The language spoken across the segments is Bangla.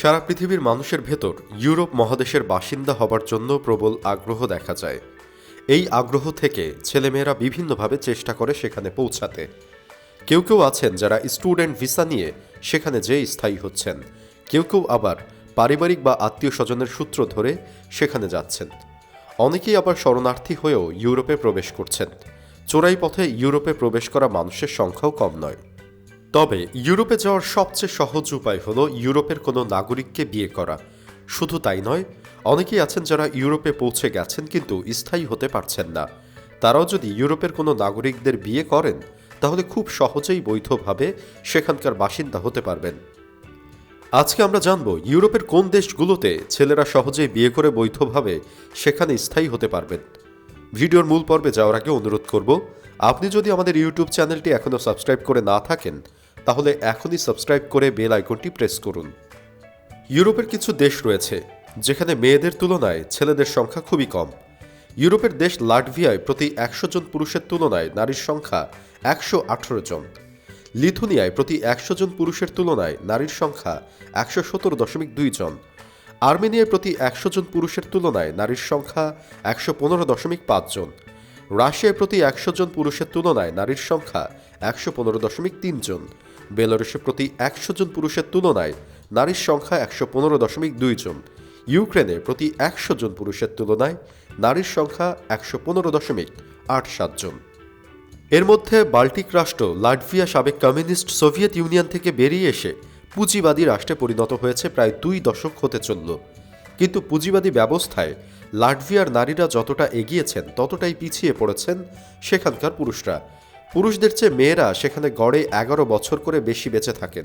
সারা পৃথিবীর মানুষের ভেতর ইউরোপ মহাদেশের বাসিন্দা হবার জন্য প্রবল আগ্রহ দেখা যায়। এই আগ্রহ থেকে ছেলেমেয়েরা বিভিন্নভাবে চেষ্টা করে সেখানে পৌঁছাতে। কেউ কেউ আছেন যারা স্টুডেন্ট ভিসা নিয়ে সেখানে যেয়ে স্থায়ী হচ্ছেন। কেউ কেউ আবার পারিবারিক বা আত্মীয় স্বজনের সূত্র ধরে সেখানে যাচ্ছেন। অনেকেই আবার শরণার্থী হয়েও ইউরোপে প্রবেশ করছেন। চোরাই পথে ইউরোপে প্রবেশ করা মানুষের সংখ্যাও কম নয়। তবে ইউরোপে যাওয়ার সবচেয়ে সহজ উপায় হলো ইউরোপের কোনো নাগরিককে বিয়ে করা। শুধু তাই নয়, অনেকেই আছেন যারা ইউরোপে পৌঁছে গেছেন কিন্তু স্থায়ী হতে পারছেন না। তারাও যদি ইউরোপের কোনো নাগরিকদের বিয়ে করেন, তাহলে খুব সহজেই বৈধভাবে সেখানকার বাসিন্দা হতে পারবেন। আজকে আমরা জানব, ইউরোপের কোন দেশগুলোতে ছেলেরা সহজেই বিয়ে করে বৈধভাবে সেখানে স্থায়ী হতে পারবেন। ভিডিওর মূল পর্বে যাওয়ার আগে অনুরোধ করব, আপনি যদি আমাদের ইউটিউব চ্যানেলটি এখনও সাবস্ক্রাইব করে না থাকেন তাহলে এখনই সাবস্ক্রাইব করে বেল আইকনটি প্রেস করুন। ইউরোপের কিছু দেশ রয়েছে, যেখানে মেয়েদের তুলনায় ছেলেদের সংখ্যা খুবই কম। ইউরোপের দেশ লাটভিয়ায় প্রতি একশো জন পুরুষের তুলনায় নারীর সংখ্যা একশো আঠারো জন। লিথুনিয়ায় প্রতি একশো জন পুরুষের তুলনায় নারীর সংখ্যা একশো সতেরো দশমিক দুই জন। আর্মেনিয়ায় প্রতি একশো জন পুরুষের তুলনায় নারীর সংখ্যা একশো পনেরো দশমিক পাঁচ জন। রাশিয়ায় প্রতি একশো জন পুরুষের তুলনায় নারীর সংখ্যা একশো পনেরো দশমিক তিন জন। বেলারুশে প্রতি একশো জন পুরুষের তুলনায় নারীর সংখ্যা একশো পনেরো দশমিক দুই জন। ইউক্রেনে প্রতি একশো জন পুরুষের তুলনায় নারীর সংখ্যা একশো পনেরো দশমিক আট সাত জন। এর মধ্যে বাল্টিক রাষ্ট্র লাটভিয়া সাবেক কমিউনিস্ট সোভিয়েত ইউনিয়ন থেকে বেরিয়ে এসে পুঁজিবাদী রাষ্ট্রে পরিণত হয়েছে প্রায় দুই দশক হতে চলল। কিন্তু পুঁজিবাদী ব্যবস্থায় লাটভিয়ার নারীরা যতটা এগিয়েছেন, ততটাই পিছিয়ে পড়েছেন সেখানকার পুরুষরা। পুরুষদের চেয়ে মেয়েরা সেখানে গড়ে এগারো বছর করে বেশি বেঁচে থাকেন।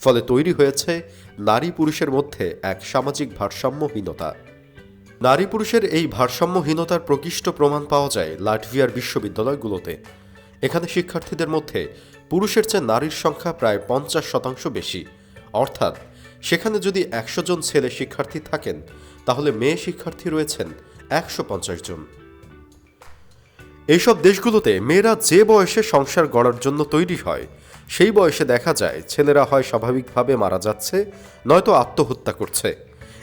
ফলে তৈরি হয়েছে নারী পুরুষের মধ্যে এক সামাজিক ভারসাম্যহীনতা। নারী পুরুষের এই ভারসাম্যহীনতার প্রকৃষ্ট প্রমাণ পাওয়া যায় লাটভিয়ার বিশ্ববিদ্যালয়গুলোতে। এখানে শিক্ষার্থীদের মধ্যে পুরুষের চেয়ে নারীর সংখ্যা প্রায় পঞ্চাশ শতাংশ বেশি। অর্থাৎ সেখানে যদি একশো জন ছেলে শিক্ষার্থী থাকেন, তাহলে মেয়ে শিক্ষার্থী রয়েছেন একশো পঞ্চাশ জন। এইসব দেশগুলোতে মেয়েরা যে বয়সে সংসার গড়ার জন্য তৈরি হয়, সেই বয়সে দেখা যায় ছেলেরা হয় স্বাভাবিকভাবে মারা যাচ্ছে, নয়তো আত্মহত্যা করছে।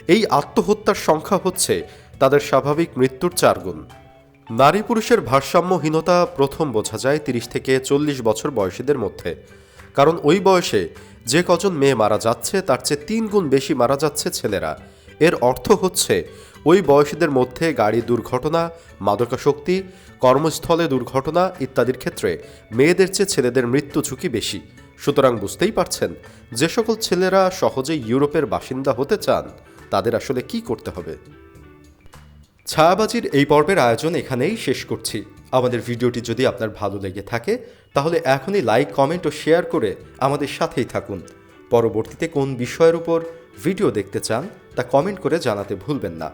এই আত্মহত্যার সংখ্যা হচ্ছে তাদের স্বাভাবিক মৃত্যুর চারগুণ নারী পুরুষের ভারসাম্যহীনতা প্রথম বোঝা যায় তিরিশ থেকে চল্লিশ বছর বয়সীদের মধ্যে। কারণ ওই বয়সে যে কজন মেয়ে মারা যাচ্ছে, তার চেয়ে তিন গুণ বেশি মারা যাচ্ছে ছেলেরা। এর অর্থ হচ্ছে, ওই বয়সীদের মধ্যে গাড়ি দুর্ঘটনা, মাদকাসক্তি, কর্মস্থলে দুর্ঘটনা ইত্যাদির ক্ষেত্রে মেয়েদের চেয়ে ছেলেদের মৃত্যু ঝুঁকি বেশি। সুতরাং বুঝতেই পারছেন, যে সকল ছেলেরা সহজেই ইউরোপের বাসিন্দা হতে চান, তাদের আসলে কি করতে হবে। ছায়াবাজির এই পর্বের আয়োজন এখানেই শেষ করছি। আমাদের ভিডিওটি যদি আপনার ভালো লেগে থাকে, তাহলে এখনই লাইক, কমেন্ট ও শেয়ার করে আমাদের সাথেই থাকুন। পরবর্তীতে কোন বিষয়ের উপর ভিডিও দেখতে চান তা কমেন্ট করে জানাতে ভুলবেন না।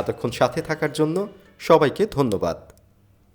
এতক্ষণ সাথে থাকার জন্য সবাইকে ধন্যবাদ।